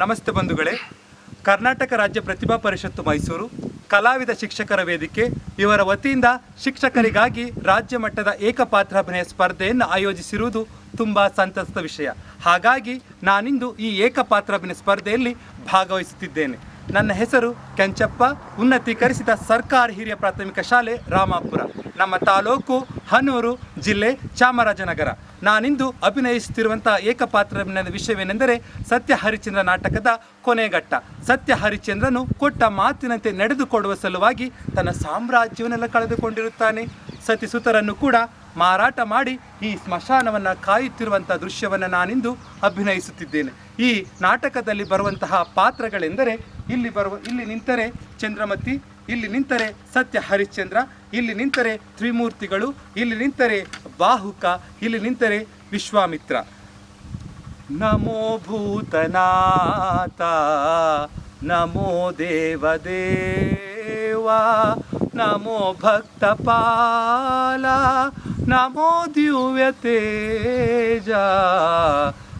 ನಮಸ್ತೆ ಬಂಧುಗಳೇ. ಕರ್ನಾಟಕ ರಾಜ್ಯ ಪ್ರತಿಭಾ ಪರಿಷತ್ತು ಮೈಸೂರು, ಕಲಾವಿದ ಶಿಕ್ಷಕರ ವೇದಿಕೆ, ಇವರ ವತಿಯಿಂದ ಶಿಕ್ಷಕರಿಗಾಗಿ ರಾಜ್ಯ ಮಟ್ಟದ ಏಕಪಾತ್ರಾಭಿನಯ ಸ್ಪರ್ಧೆಯನ್ನು ಆಯೋಜಿಸಿರುವುದು ತುಂಬ ಸಂತಸದ ವಿಷಯ. ಹಾಗಾಗಿ ನಾನಿಂದು ಈ ಏಕಪಾತ್ರಾಭಿನಯ ಸ್ಪರ್ಧೆಯಲ್ಲಿ ಭಾಗವಹಿಸುತ್ತಿದ್ದೇನೆ. ನನ್ನ ಹೆಸರು ಕೆಂಚಪ್ಪ, ಉನ್ನತೀಕರಿಸಿದ ಸರ್ಕಾರಿ ಹಿರಿಯ ಪ್ರಾಥಮಿಕ ಶಾಲೆ ರಾಮಾಪುರ. ನಮ್ಮ ತಾಲೂಕು ಹನೂರು ಜಿಲ್ಲೆ ಚಾಮರಾಜನಗರ. ನಾನಿಂದು ಅಭಿನಯಿಸುತ್ತಿರುವಂಥ ಏಕಪಾತ್ರ ವಿಷಯವೇನೆಂದರೆ ಸತ್ಯ ಹರಿಚಂದ್ರ ನಾಟಕದ ಕೊನೆಘಟ್ಟ. ಸತ್ಯ ಹರಿಶ್ಚಂದ್ರನು ಕೊಟ್ಟ ಮಾತಿನಂತೆ ನಡೆದುಕೊಡುವ ಸಲುವಾಗಿ ತನ್ನ ಸಾಮ್ರಾಜ್ಯವನ್ನೆಲ್ಲ ಕಳೆದುಕೊಂಡಿರುತ್ತಾನೆ. ಸತಿಸುತರನ್ನು ಕೂಡ ಮಾರಾಟ ಮಾಡಿ ಈ ಸ್ಮಶಾನವನ್ನು ಕಾಯುತ್ತಿರುವಂಥ ದೃಶ್ಯವನ್ನು ನಾನಿಂದು ಅಭಿನಯಿಸುತ್ತಿದ್ದೇನೆ. ಈ ನಾಟಕದಲ್ಲಿ ಬರುವಂತಹ ಪಾತ್ರಗಳೆಂದರೆ ಇಲ್ಲಿ ಬರುವ, ಇಲ್ಲಿ ನಿಂತರೆ ಚಂದ್ರಮತಿ ಇಲ್ಲಿ ನಿಂತರೆ ಸತ್ಯ ಹರಿಶ್ಚಂದ್ರ, ಇಲ್ಲಿ ನಿಂತರೆ ತ್ರಿಮೂರ್ತಿಗಳು, ಇಲ್ಲಿ ನಿಂತರೆ ಬಾಹುಕ, ಇಲ್ಲಿ ನಿಂತರೆ ವಿಶ್ವಾಮಿತ್ರ. ನಮೋ ಭೂತನಾಥ, ನಮೋ ದೇವದೇವ, ನಮೋ ಭಕ್ತಪಾಲ, ನಮೋ ದಿವ್ಯತೇಜ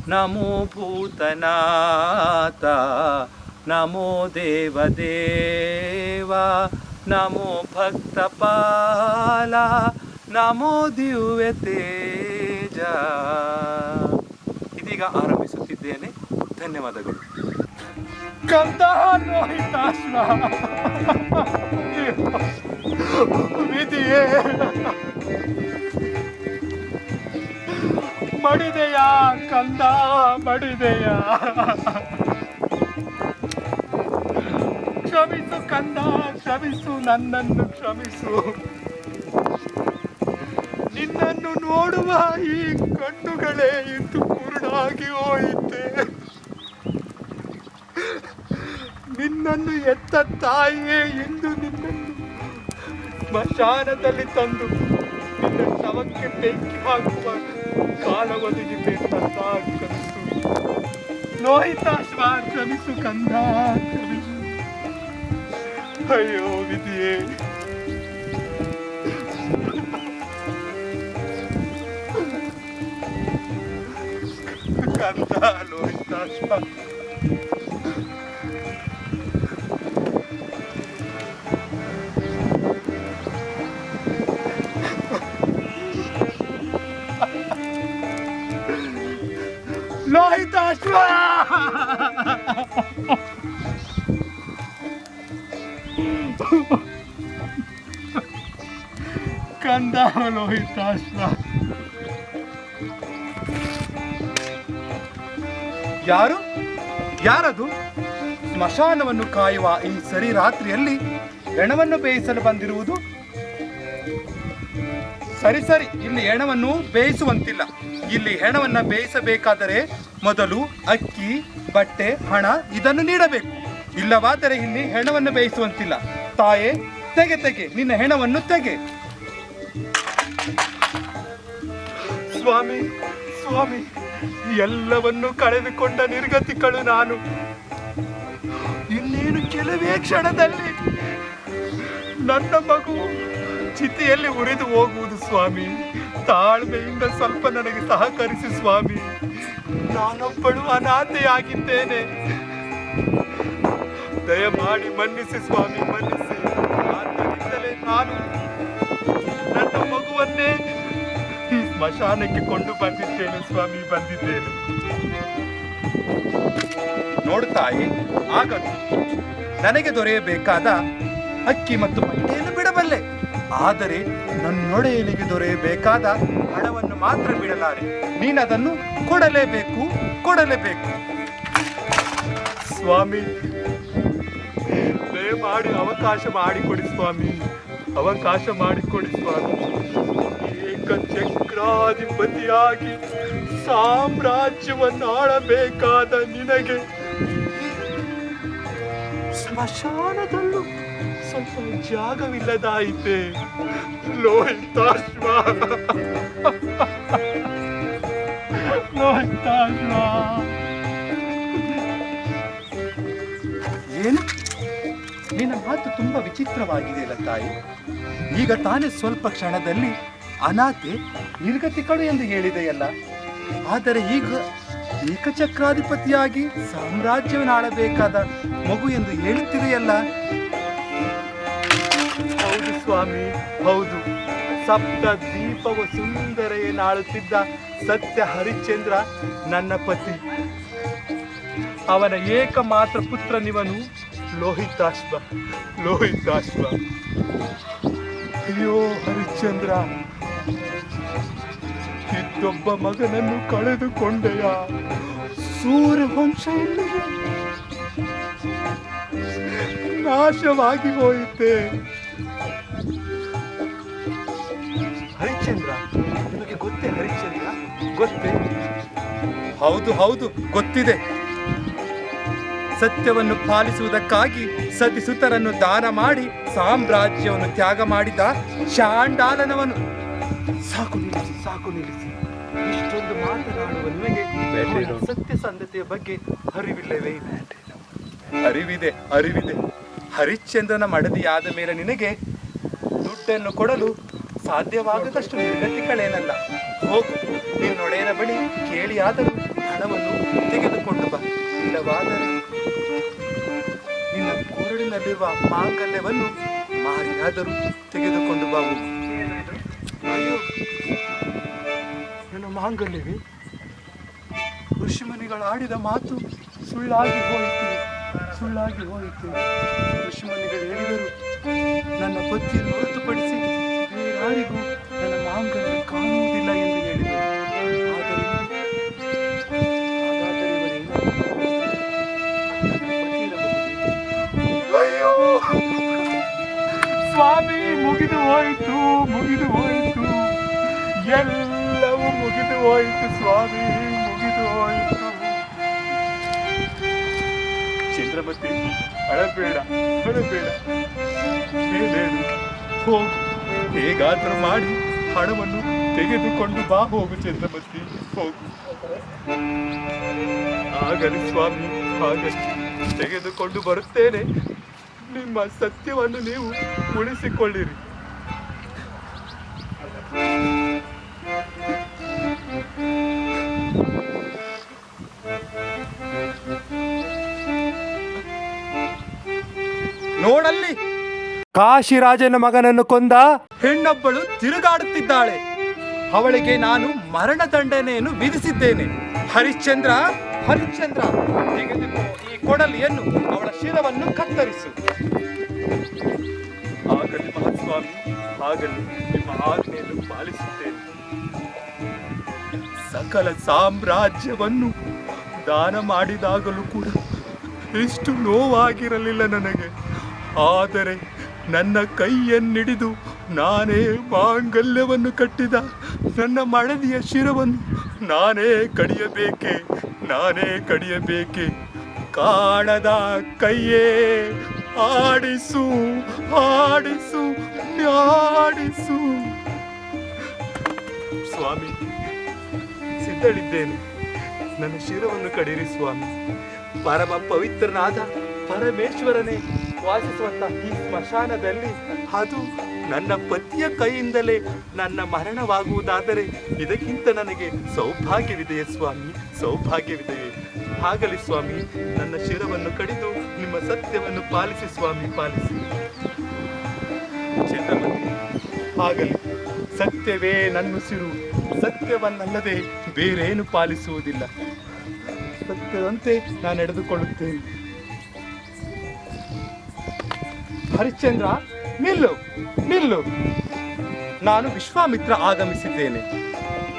ನಮೋ ಭೂತನಾಥ. ನಮೋ ದೇವದೇವ ನಮೋ ಭಕ್ತಪಾಲ ನಮೋ ದಿವ್ಯ ತೇಜ. ಇದೀಗ ಆರಂಭಿಸುತ್ತಿದ್ದೇನೆ. ಧನ್ಯವಾದಗಳು. ವಿಧಿಯೇ ಮಡಿದೆಯಾ ಕಂದ ಮಡಿದೆಯ? ಕ್ಷಮಿಸು ಕಂದ, ಕ್ಷಮಿಸು ನನ್ನನ್ನು ಕ್ಷಮಿಸು. ನಿನ್ನನ್ನು ನೋಡುವ ಈ ಕಣ್ಣುಗಳೇ ಇಂದು ಕುರುಡಾಗಿ ಹೋಯಿತೆ. ನಿನ್ನನ್ನು ಎತ್ತ ತಾಯಿಯೇ ಇಂದು ನಿನ್ನನ್ನು ಸ್ಮಶಾನದಲ್ಲಿ ತಂದು ನಿನ್ನ ಶವಕ್ಕೆ ಬೆಂಕಿ ಹಾಕುವ ಕಾಲ ಒದಗಿದೆ ಕಂದ ಕ್ಷಮಿಸು ಶ್ವಾ, ಕ್ಷಮಿಸು ಕಂದ, ಕ್ಷಮಿಸು. ಅಯ್ಯೋ ವಿಧಿಯೇ ಕಂದ ಲೋಹಿತಾಶ್ವ ಲೋಹಿತಾಶ್ವ ಕಂದ ಲೋಹಿತಾಶ್ವ ಯಾರು? ಯಾರದು? ಸ್ಮಶಾನವನ್ನು ಕಾಯುವ ಈ ಸರಿ ರಾತ್ರಿಯಲ್ಲಿ ಹೆಣವನ್ನು ಬೇಯಿಸಲು ಬಂದಿರುವುದು? ಸರಿ ಸರಿ. ಇಲ್ಲಿ ಹೆಣವನ್ನು ಬೇಯಿಸುವಂತಿಲ್ಲ. ಇಲ್ಲಿ ಹೆಣವನ್ನು ಬೇಯಿಸಬೇಕಾದರೆ ಮೊದಲು ಅಕ್ಕಿ, ಬಟ್ಟೆ, ಹಣ ಇದನ್ನು ನೀಡಬೇಕು. ಇಲ್ಲವಾದರೆ ಇಲ್ಲಿ ಹೆಣವನ್ನು ಬೇಯಿಸುವಂತಿಲ್ಲ. ತಾಯೇ, ತೆಗೆ ತೆಗೆ. ನಿನ್ನ ಹೆಣವನ್ನು ತೆಗೆ. ಸ್ವಾಮಿ ಸ್ವಾಮಿ, ಎಲ್ಲವನ್ನು ಕಳೆದುಕೊಂಡ ನಿರ್ಗತಿಗಳು ನಾನು. ಇನ್ನೇನು ಕೆಲವೇ ಕ್ಷಣದಲ್ಲಿ ನನ್ನ ಮಗು ಚಿತೆಯಲ್ಲಿ ಉರಿದು ಹೋಗುವುದು ಸ್ವಾಮಿ. ತಾಳ್ಮೆಯಿಂದ ಸ್ವಲ್ಪ ನನಗೆ ಸಹಕರಿಸಿ ಸ್ವಾಮಿ. ನಾನೊಬ್ಬಳು ಅನಾಥೆಯಾಗಿದ್ದೇನೆ. ದಯಮಾಡಿ ಮನ್ನಿಸಿ ಸ್ವಾಮಿ, ಮನ್ನಿಸಿ. ಆದ್ದರಿಂದಲೇ ನಾನು ನನ್ನ ಮಗುವನ್ನೇ ಸ್ಮಶಾನಕ್ಕೆ ಕೊಂಡು ಬಂದಿದ್ದೇನೆ, ಸ್ವಾಮಿ, ಬಂದಿದ್ದೇನೆ. ನೋಡುತ್ತಾಯಿ ಆಗದು. ನನಗೆ ದೊರೆಯಬೇಕಾದ ಅಕ್ಕಿ ಮತ್ತು ಬಟ್ಟೆಯನ್ನು ಬಿಡಬಲ್ಲೆ. ಆದರೆ ನನ್ನೊಡೆಯನಿಗೆ ದೊರೆಯಬೇಕಾದ ಹಣವನ್ನು ಮಾತ್ರ ಬಿಡಲಾರೆ. ನೀನದನ್ನು ಕೊಡಲೇಬೇಕು ಕೊಡಲೇಬೇಕು. ಸ್ವಾಮಿ ಮಾಡಿ ಅವಕಾಶ ಮಾಡಿಕೊಡಿ, ಸ್ವಾಮಿ. ಅವಕಾಶ ಮಾಡಿಕೊಡಿ, ಸ್ವಾಮಿ. ಏಕಚಕ್ರಾಧಿಪತಿಯಾಗಿ ಸಾಮ್ರಾಜ್ಯವನ್ನು ಆಳಬೇಕಾದ ನಿನಗೆ. ಸ್ಮಶಾನದಲ್ಲೂ ಸ್ವಲ್ಪ ಜಾಗವಿಲ್ಲದಾಯಿತೆ. ಲೋಹಿತಾಶ್ವ. ಲೋಹಿತಾಶ್ವ. ಏನು? ನಿನ್ನ ಮಾತು ತುಂಬಾ ವಿಚಿತ್ರವಾಗಿದೆ ಅಲ್ಲ ತಾಯಿ ಈಗ ತಾನೇ ಸ್ವಲ್ಪ ಕ್ಷಣದಲ್ಲಿ ಅನಾಥೆ ನಿರ್ಗತಿಕಳು ಎಂದು ಹೇಳಿದೆಯಲ್ಲ. ಆದರೆ ಈಗ ಏಕಚಕ್ರಾಧಿಪತಿಯಾಗಿ ಸಾಮ್ರಾಜ್ಯವನ್ನು ಆಳಬೇಕಾದ ಮಗು ಎಂದು ಹೇಳುತ್ತಿದೆಯಲ್ಲ. ಹೌದು ಸ್ವಾಮಿ, ಹೌದು. ಸಪ್ತ ದೀಪವ ಸುಂದರೆಯನ್ನಾಳುತ್ತಿದ್ದ ಸತ್ಯ ಹರಿಶ್ಚಂದ್ರ ನನ್ನ ಪತಿ. ಅವನ ಏಕಮಾತ್ರ ಪುತ್ರನಿವನು ಲೋಹಿತಾಶ್ವ ಲೋಹಿತಾಶ್ವ. ಅಯ್ಯೋ ಹರಿಶ್ಚಂದ್ರ ಇದ್ದೊಬ್ಬ ಮಗನನ್ನು ಕಳೆದುಕೊಂಡೆಯ ಸೂರ್ಯವಂಶ ನಾಶವಾಗಿ ಹೋಯಿತೆ. ಹರಿಶ್ಚಂದ್ರ, ನಿಮಗೆ ಗೊತ್ತೇ ಹರಿಶ್ಚಂದ್ರ? ಗೊತ್ತೇ? ಹೌದು ಹೌದು, ಗೊತ್ತಿದೆ. ಸತ್ಯವನ್ನು ಪಾಲಿಸುವುದಕ್ಕಾಗಿ ಸತಿಸುತರನ್ನು ದಾನ ಮಾಡಿ ಸಾಮ್ರಾಜ್ಯವನ್ನು ತ್ಯಾಗ ಮಾಡಿದ ಶಾಂಡಾಲನವನು ಸಾಕು ನಿಲ್ಲಿಸಿ ಸಾಕು ನಿಲ್ಲಿಸಿ. ಇಷ್ಟೊಂದು ಮಾತನಾಡುವ ನಿಮಗೆ ಸತ್ಯ ಸತ್ಯಸಂಧತೆಯ ಬಗ್ಗೆ ಅರಿವಿಲ್ಲವೇ? ಅರಿವಿದೆ ಅರಿವಿದೆ. ಹರಿಶ್ಚಂದ್ರನ ಮಡದಿಯಾದ ಮೇಲೆ ನಿನಗೆ ದುಡ್ಡನ್ನು ಕೊಡಲು ಸಾಧ್ಯವಾಗದಷ್ಟು ನಿರ್ಗತಿಗಳೇನಲ್ಲ ಹೋಗು ನಿನ್ನೊಡೆಯನ ಬಳಿ ಕೇಳಿಯಾದರೂ ಹಣವನ್ನು ತೆಗೆದುಕೊಂಡು ಬಾ. ಇಲ್ಲವಾದರೆ ನಿನ್ನ ಕೊರಳಿನಲ್ಲಿರುವ ಮಾಂಗಲ್ಯವನ್ನು ಮಾರಿಯಾದರೂ ತೆಗೆದುಕೊಂಡು ಬಾವು. ಅಯ್ಯೋ ಮಾಂಗಲ್ಯವೇ ಋಷಿಮುನಿಗಳು ಆಡಿದ ಮಾತು ಸುಳ್ಳಾಗಿ ಹೋಯಿತು ಸುಳ್ಳಾಗಿ ಹೋಯಿತು ಋಷಿಮುನಿಗಳು ಹೇಳಿದರು ನನ್ನ ಪತಿಯನ್ನು ಹೊರತುಪಡಿಸಿ ಬೇರಾರಿಗೂ ನನ್ನ ಮಾಂಗಲ್ಯ ಕಾಣುವುದಿಲ್ಲ ಎಂದು ಸ್ವಾಮಿ ಮುಗಿದು ಹೋಯಿತು ಮುಗಿದು ಹೋಯಿತು ಎಲ್ಲವೂ ಮುಗಿದು ಹೋಯಿತು ಸ್ವಾಮಿ, ಮುಗಿದು ಹೋಯಿತು ಚಂದ್ರಮತಿ ಅಳಬೇಡ ಅಳಬೇಡ. ಬೇಡೇನು ಹೋಗು. ಹೇಗಾದರೂ ಮಾಡಿ ಹಣವನ್ನು ತೆಗೆದುಕೊಂಡು ಬಾ ಹೋಗು ಚಂದ್ರಮತಿ ಹೋಗು. ಆಗಲಿ ಸ್ವಾಮಿ ಆಗಲಿ ತೆಗೆದುಕೊಂಡು ಬರುತ್ತೇನೆ. ನಿಮ್ಮ ಸತ್ಯವನ್ನು ನೀವು ಉಳಿಸಿಕೊಳ್ಳಿರಿ. ನೋಡಲ್ಲಿ. ಕಾಶಿರಾಜನ ಮಗನನ್ನು ಕೊಂದ ಹೆಣ್ಣೊಬ್ಬಳು ತಿರುಗಾಡುತ್ತಿದ್ದಾಳೆ. ಅವಳಿಗೆ ನಾನು ಮರಣದಂಡನೆಯನ್ನು ವಿಧಿಸಿದ್ದೇನೆ. ಹರಿಶ್ಚಂದ್ರ ಹರಿಶ್ಚಂದ್ರ ತೆಗೆದುಕೋ ಈ ಕೊಡಲಿಯನ್ನು ಅವಳ ಶಿರವನ್ನು ಕತ್ತರಿಸು. ಆಗಲಿ ಮಹಾಸ್ವಾಮಿ ಆಗಲಿ ನಿಮ್ಮ ಆಜ್ಞೆಯನ್ನು ಪಾಲಿಸುತ್ತೇನೆ. ಸಕಲ ಸಾಮ್ರಾಜ್ಯವನ್ನು ದಾನ ಮಾಡಿದಾಗಲೂ ಕೂಡ ಎಷ್ಟು ನೋವಾಗಿರಲಿಲ್ಲ ನನಗೆ. ಆದರೆ ನನ್ನ ಕೈಯನ್ನಿಡಿದು ನಾನೇ ಮಾಂಗಲ್ಯವನ್ನು ಕಟ್ಟಿದ ನನ್ನ ಮಡದಿಯ ಶಿರವನ್ನು ನಾನೇ ಕಡಿಯಬೇಕೆ ನಾನೇ ಕಡಿಯಬೇಕೆ. ಕಾಣದ ಕೈಯೇ, ಆಡಿಸು ಆಡಿಸು ಆಡಿಸು. ಸ್ವಾಮಿ, ಸಿದ್ಧಳಿದ್ದೇನೆ. ನನ್ನ ಶಿರವನ್ನು ಕಡಿರಿ ಸ್ವಾಮಿ. ಪರಮ ಪವಿತ್ರನಾದ ಪರಮೇಶ್ವರನೇ, ವಾಸಿಸುವಂತ ಈ ಸ್ಮಶಾನದಲ್ಲಿ ಅದು ನನ್ನ ಪತಿಯ ಕೈಯಿಂದಲೇ ನನ್ನ ಮರಣವಾಗುವುದಾದರೆ ಇದಕ್ಕಿಂತ ನನಗೆ ಸೌಭಾಗ್ಯವಿದೆಯೇ, ಸ್ವಾಮಿ, ಸೌಭಾಗ್ಯವಿದೆಯೇ. ಆಗಲಿ ಸ್ವಾಮಿ, ನನ್ನ ಶಿರವನ್ನು ಕಡಿದು ನಿಮ್ಮ ಸತ್ಯವನ್ನು ಪಾಲಿಸಿ, ಸ್ವಾಮಿ, ಪಾಲಿಸಿ. ಆಗಲಿ ಸತ್ಯವೇ ನನ್ನುಸಿರು ಸತ್ಯವನ್ನಲ್ಲದೆ ಬೇರೇನು ಪಾಲಿಸುವುದಿಲ್ಲ. ಸತ್ಯದಂತೆ ನಾನು ನಡೆದುಕೊಳ್ಳುತ್ತೇನೆ. ಹರಿಶ್ಚಂದ್ರ, ನಿಲ್ಲು ನಿಲ್ಲು. ನಾನು ವಿಶ್ವಾಮಿತ್ರ ಆಗಮಿಸಿದ್ದೇನೆ.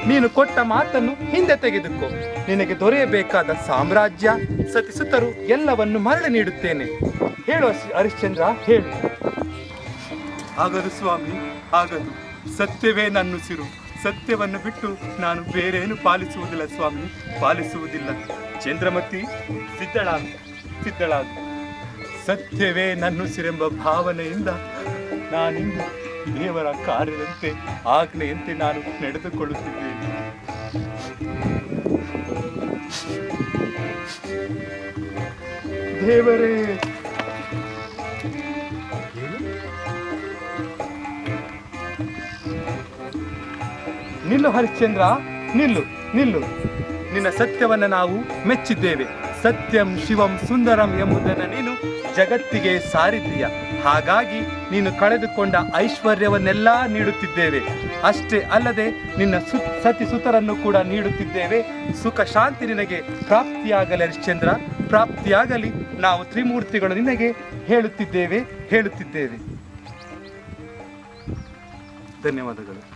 ನೀನು ಕೊಟ್ಟ ಮಾತನ್ನು ಹಿಂದೆ ತೆಗೆದುಕೋ. ನಿನಗೆ ದೊರೆಯಬೇಕಾದ ಸಾಮ್ರಾಜ್ಯ ಸತಿಸುತ್ತರು ಎಲ್ಲವನ್ನು ಮರಳಿ ನೀಡುತ್ತೇನೆ. ಹೇಳು ಹರಿಶ್ಚಂದ್ರ, ಹೇಳು. ಆಗದು ಸ್ವಾಮಿ, ಆಗದು. ಸತ್ಯವೇ ನನ್ನುಸಿರು. ಸತ್ಯವನ್ನು ಬಿಟ್ಟು ನಾನು ಬೇರೇನು ಪಾಲಿಸುವುದಿಲ್ಲ ಸ್ವಾಮಿ, ಪಾಲಿಸುವುದಿಲ್ಲ. ಚಂದ್ರಮತಿ, ಸಿದ್ಧಳಾಗು ಸಿದ್ಧಳಾಗು. ಸತ್ಯವೇ ನನ್ನುಸಿರೆಂಬ ಭಾವನೆಯಿಂದ ನಾನಿಂದು ದೇವರ ಕಾರ್ಯದಂತೆ, ಆಜ್ಞೆಯಂತೆ ನಾನು ನಡೆದುಕೊಳ್ಳುತ್ತಿದ್ದೇನೆ. ದೇವರೇ ನಿಲ್ಲು ಹರಿಶ್ಚಂದ್ರ, ನಿಲ್ಲು ನಿಲ್ಲು. ನಿನ್ನ ಸತ್ಯವನ್ನು ನಾವು ಮೆಚ್ಚಿದ್ದೇವೆ. ಸತ್ಯಂ ಶಿವಂ ಸುಂದರಂ ಎಂಬುದನ್ನು ನೀನು ಜಗತ್ತಿಗೆ ಸಾರಿದ್ದೀಯ. ಹಾಗಾಗಿ ನೀನು ಕಳೆದುಕೊಂಡ ಐಶ್ವರ್ಯವನ್ನೆಲ್ಲ ನೀಡುತ್ತಿದ್ದೇವೆ. ಅಷ್ಟೇ ಅಲ್ಲದೆ ನಿನ್ನ ಸು, ಸತಿ ಸುತರನ್ನು ಕೂಡ ನೀಡುತ್ತಿದ್ದೇವೆ. ಸುಖ ಶಾಂತಿ ನಿನಗೆ ಪ್ರಾಪ್ತಿಯಾಗಲಿ ಹರಿಶ್ಚಂದ್ರ. ಪ್ರಾಪ್ತಿಯಾಗಲಿ ನಾವು ತ್ರಿಮೂರ್ತಿಗಳು ನಿನಗೆ ಹೇಳುತ್ತಿದ್ದೇವೆ ಹೇಳುತ್ತಿದ್ದೇವೆ. ಧನ್ಯವಾದಗಳು.